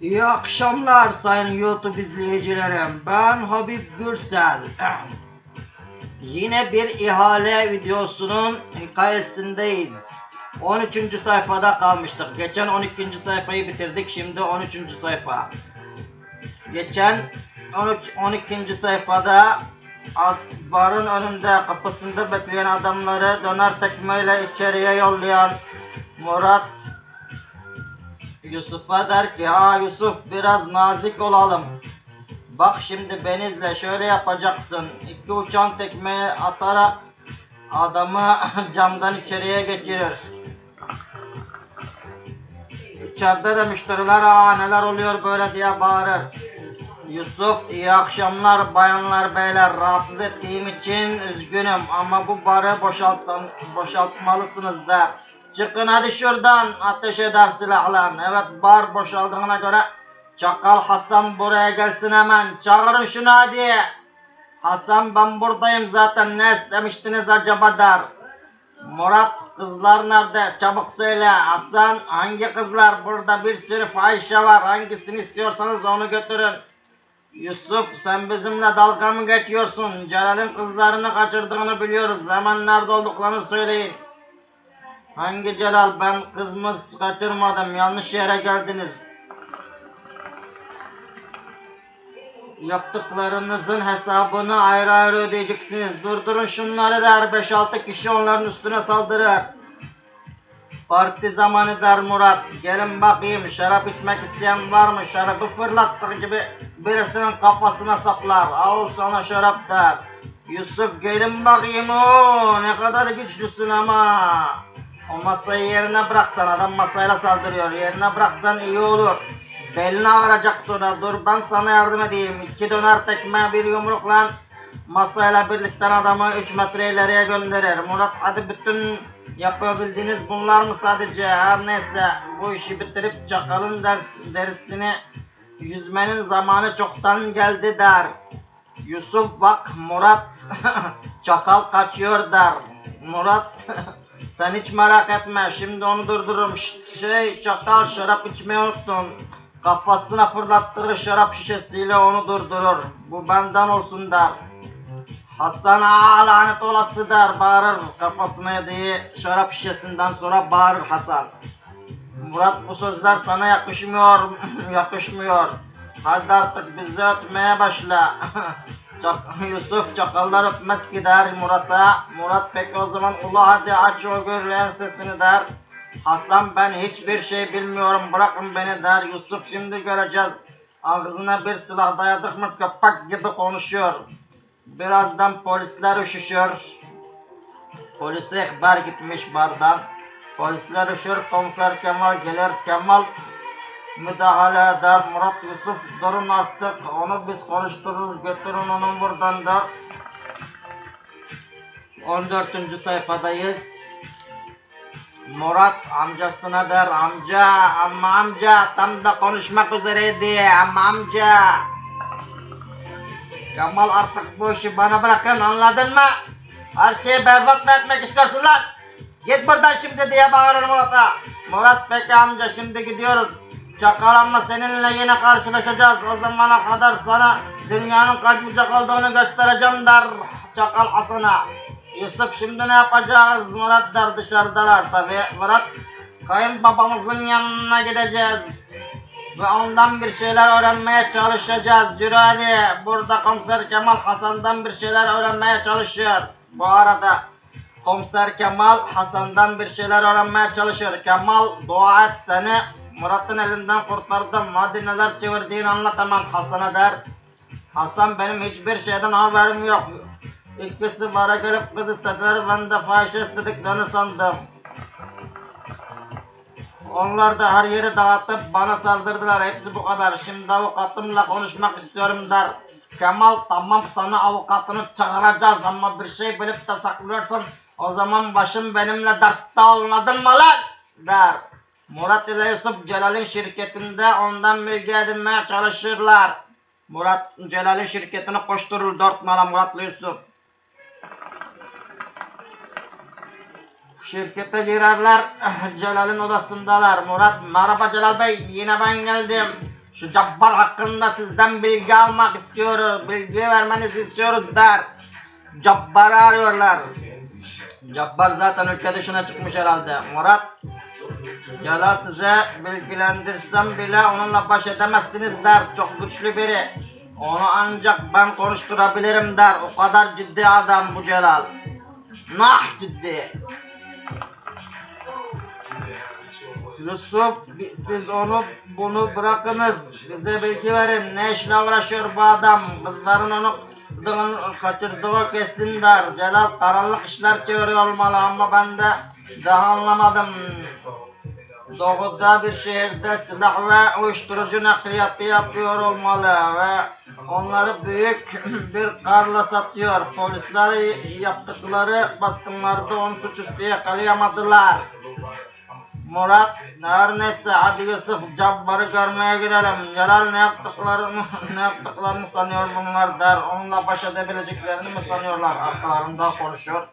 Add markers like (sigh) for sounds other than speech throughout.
İyi akşamlar sayın YouTube izleyicilerim. Ben Habib Gürsel. Yine bir ihale videosunun hikayesindeyiz. 13. sayfada kalmıştık. Geçen 12. sayfayı bitirdik. Şimdi 13. sayfa. Geçen 13 12. sayfada barın önünde kapısında bekleyen adamları döner tekmeyle içeriye yollayan Murat Yusuf'a der ki ha Yusuf biraz nazik olalım. Bak şimdi beni izle şöyle yapacaksın. İki uçan tekmeyi atarak adamı (laughs) camdan içeriye geçirir. İçeride de müşteriler aa neler oluyor böyle diye bağırır. Yusuf iyi akşamlar bayanlar beyler rahatsız ettiğim için üzgünüm ama bu barı boşaltsan, boşaltmalısınız der. Çıkın hadi şuradan ateş eder silahla. Evet bar boşaldığına göre Çakal Hasan buraya gelsin hemen. Çağırın şunu hadi. Hasan ben buradayım zaten ne istemiştiniz acaba der. Murat kızlar nerede? Çabuk söyle. Hasan hangi kızlar? Burada bir sürü fahişe var. Hangisini istiyorsanız onu götürün. Yusuf sen bizimle dalga mı geçiyorsun? Celal'in kızlarını kaçırdığını biliyoruz. Hemen nerede olduklarını söyleyin. Hangi Celal? Ben kızımız kaçırmadım. Yanlış yere geldiniz. Yaptıklarınızın hesabını ayrı ayrı ödeyeceksiniz. Durdurun şunları der. 5-6 kişi onların üstüne saldırır. Parti zamanı der Murat. Gelin bakayım şarap içmek isteyen var mı? Şarabı fırlattığı gibi birisinin kafasına saplar. Al sana şarap der. Yusuf gelin bakayım o ne kadar güçlüsün ama. O masayı yerine bıraksan adam masayla saldırıyor. Yerine bıraksan iyi olur. Belini ağrıyacak sonra dur ben sana yardım edeyim. İki döner tekme bir yumrukla masayla birlikte adamı 3 metre ileriye gönderir. Murat hadi bütün yapabildiğiniz bunlar mı sadece? Her neyse bu işi bitirip çakalın ders, derisini yüzmenin zamanı çoktan geldi der. Yusuf bak Murat (laughs) çakal kaçıyor der. Murat (laughs) sen hiç merak etme şimdi onu durdururum. Şşt, şey çakal şarap içmeyi unuttun. Kafasına fırlattığı şarap şişesiyle onu durdurur. Bu benden olsun der. Hasan ağa lanet olası der bağırır kafasına yediği şarap şişesinden sonra bağırır Hasan. Murat bu sözler sana yakışmıyor, (laughs) yakışmıyor. Hadi artık bizi ötmeye başla. (laughs) Çak- Yusuf çakallar ötmez ki der Murat'a. Murat peki o zaman ula hadi aç o gürleyen sesini der. Hasan ben hiçbir şey bilmiyorum bırakın beni der. Yusuf şimdi göreceğiz. Ağzına bir silah dayadık mı köpek gibi konuşuyor. Birazdan polisler üşüşüyor. Polise ihbar gitmiş bardan. Polisler üşür, komiser Kemal gelir. Kemal müdahale eder. Murat Yusuf durun artık. Onu biz konuştururuz. Götürün onu buradan da. 14. sayfadayız. Murat amcasına der amca ama amca tam da konuşmak üzereydi ama amca. Kemal artık bu işi bana bırakın anladın mı? Her şeyi berbat mı etmek istiyorsun lan? Git buradan şimdi diye bağırır Murat'a. Murat peki amca şimdi gidiyoruz. Çakal ama seninle yine karşılaşacağız. O zamana kadar sana dünyanın kaçmayacak olduğunu göstereceğim der Çakal Hasan'a. Yusuf şimdi ne yapacağız Murat der dışarıdalar tabi. Murat kayınbabamızın yanına gideceğiz. Ve ondan bir şeyler öğrenmeye çalışacağız. Yürü hadi. Burada komiser Kemal Hasan'dan bir şeyler öğrenmeye çalışıyor. Bu arada komiser Kemal Hasan'dan bir şeyler öğrenmeye çalışıyor. Kemal dua et seni Murat'ın elinden kurtardım. Hadi neler çevirdiğini anlatamam Hasan'a der. Hasan benim hiçbir şeyden haberim yok. İkisi bara gelip kız istediler. Ben de fahişe istediklerini sandım. Onlar da her yeri dağıtıp bana saldırdılar. Hepsi bu kadar. Şimdi avukatımla konuşmak istiyorum der. Kemal tamam sana avukatını çağıracağız ama bir şey bilip de saklıyorsan o zaman başım benimle dertte olmadın mı lan? der. Murat ile Yusuf Celal'in şirketinde ondan bilgi edinmeye çalışırlar. Murat Celal'in şirketini koşturur dört nala Murat'la Yusuf. Şirkete girerler. Celal'in odasındalar. Murat merhaba Celal Bey yine ben geldim. Şu Cabbar hakkında sizden bilgi almak istiyoruz. Bilgi vermenizi istiyoruz der. Cabbar'ı arıyorlar. Cabbar zaten ülke dışına çıkmış herhalde. Murat Celal size bilgilendirsem bile onunla baş edemezsiniz der. Çok güçlü biri. Onu ancak ben konuşturabilirim der. O kadar ciddi adam bu Celal. Nah ciddi. Yusuf siz onu bunu bırakınız. Bize bilgi verin. Ne işle uğraşıyor bu adam? Kızların onu kaçırdığı kesin der. Celal karanlık işler çeviriyor olmalı ama ben de daha anlamadım. Doğuda bir şehirde silah ve uyuşturucu nakliyatı yapıyor olmalı ve onları büyük (clears throat) bir karla satıyor. Polisler yaptıkları baskınlarda onu suçüstü yakalayamadılar. Murat her neyse hadi Yusuf Cabbar'ı görmeye gidelim. Celal ne yaptıklarını (laughs) ne yaptıklarını sanıyor bunlar der. Onunla baş edebileceklerini mi sanıyorlar? Arkalarında konuşuyor.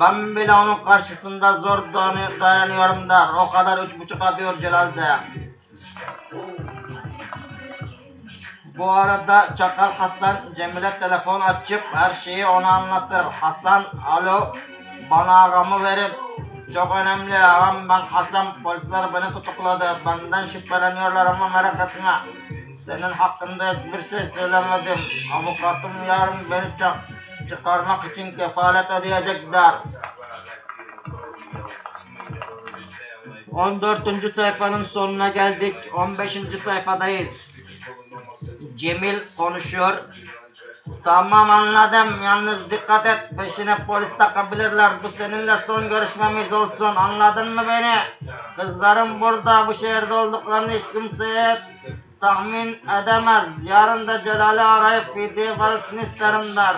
Ben bile onun karşısında zor dayanı- dayanıyorum der. O kadar üç buçuk atıyor Celal de. Bu arada Çakal Hasan Cemile telefon açıp her şeyi ona anlatır. Hasan alo bana ağamı verip çok önemli ağam ben Hasan polisler beni tutukladı. Benden şüpheleniyorlar ama merak etme. Senin hakkında hiçbir şey söylemedim. Avukatım yarın beni çak çıkarmak için kefalet ödeyecek der. 14. sayfanın sonuna geldik. 15. sayfadayız. Cemil konuşuyor. Tamam anladım. Yalnız dikkat et. Peşine polis takabilirler. Bu seninle son görüşmemiz olsun. Anladın mı beni? Kızların burada bu şehirde olduklarını hiç kimseye tahmin edemez. Yarın da Celal'i arayıp fidye parasını isterim der.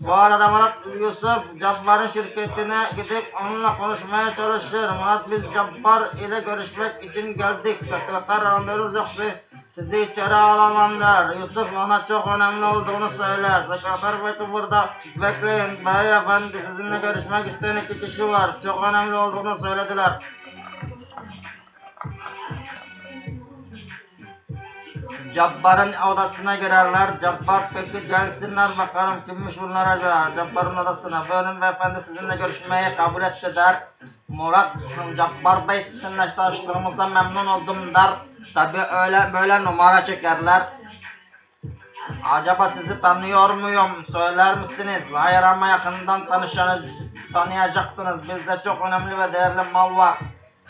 Bu arada Murat Yusuf Cabbar'ın şirketine gidip onunla konuşmaya çalışır. Murat biz Cabbar ile görüşmek için geldik. Sekreter randevunuz yoksa sizi içeri alamam der. Yusuf ona çok önemli olduğunu söyler. Sekreter belki burada bekleyin. Beyefendi sizinle görüşmek isteyen iki kişi var. Çok önemli olduğunu söylediler. Cabbar'ın odasına girerler. Cabbar peki gelsinler bakalım kimmiş bunlar acaba? Cabbar'ın odasına. Buyurun beyefendi sizinle görüşmeyi kabul etti der. Murat Cabbar Bey sizinle tanıştığımıza memnun oldum der. Tabi öyle böyle numara çekerler. Acaba sizi tanıyor muyum? Söyler misiniz? Hayır ama yakından tanışanız, tanıyacaksınız. Bizde çok önemli ve değerli mal var.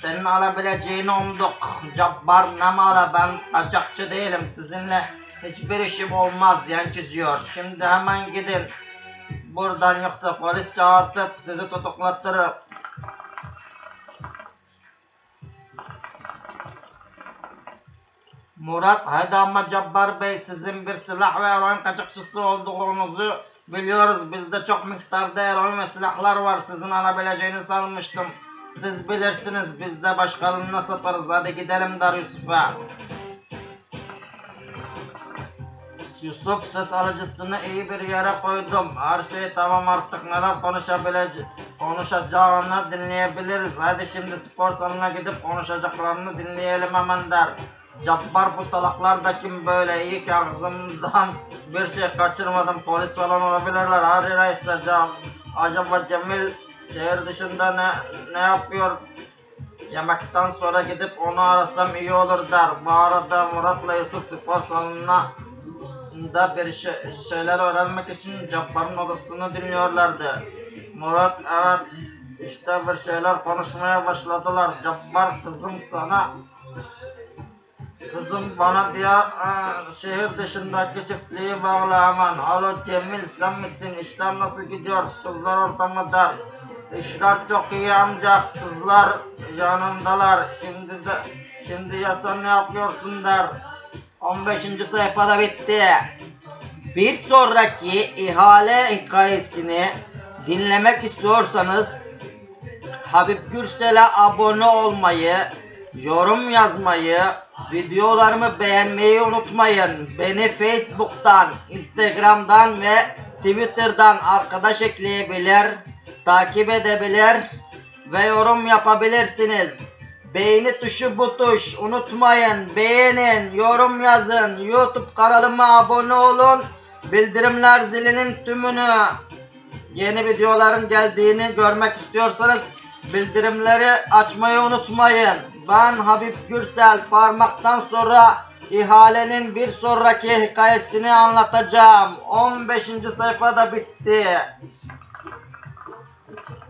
Senin alabileceğini umduk. Cabbar ne malı ben kaçakçı değilim. Sizinle hiçbir işim olmaz yan çiziyor. Şimdi hemen gidin. Buradan yoksa polis çağırtıp sizi tutuklatırım. Murat hadi ama Cabbar Bey sizin bir silah ve eroin kaçakçısı olduğunuzu biliyoruz. Bizde çok miktarda eroin ve silahlar var. Sizin alabileceğini sanmıştım. Siz bilirsiniz biz de başkalarına satarız. Hadi gidelim der Yusuf'a. Yusuf ses alıcısını iyi bir yere koydum. Her şey tamam artık neler konuşabilece konuşacağını dinleyebiliriz. Hadi şimdi spor salonuna gidip konuşacaklarını dinleyelim hemen der. Cabbar bu salaklar da kim böyle iyi ki ağzımdan bir şey kaçırmadım. Polis falan olabilirler. Her neyse Ca- acaba Cemil şehir dışında ne, ne yapıyor? Yemekten sonra gidip onu arasam iyi olur der. Bu arada Murat'la Yusuf spor salonuna da bir şey, şeyler öğrenmek için Cabbar'ın odasını dinliyorlardı. Murat evet işte bir şeyler konuşmaya başladılar. Cabbar kızım sana Kızım bana diğer e, şehir dışındaki çiftliği bağla hemen. Alo Cemil sen misin? İşler nasıl gidiyor? Kızlar ortamı der. İşler çok iyi amca. Kızlar yanımdalar. Şimdi de şimdi ya sen ne yapıyorsun der. 15. sayfada bitti. Bir sonraki ihale hikayesini dinlemek istiyorsanız Habib Gürsel'e abone olmayı, yorum yazmayı, videolarımı beğenmeyi unutmayın. Beni Facebook'tan, Instagram'dan ve Twitter'dan arkadaş ekleyebilir, takip edebilir ve yorum yapabilirsiniz. Beğeni tuşu bu tuş. Unutmayın. Beğenin, yorum yazın. YouTube kanalıma abone olun. Bildirimler zilinin tümünü yeni videoların geldiğini görmek istiyorsanız bildirimleri açmayı unutmayın. Ben Habib Gürsel parmaktan sonra ihalenin bir sonraki hikayesini anlatacağım. 15. sayfada bitti. Thank you.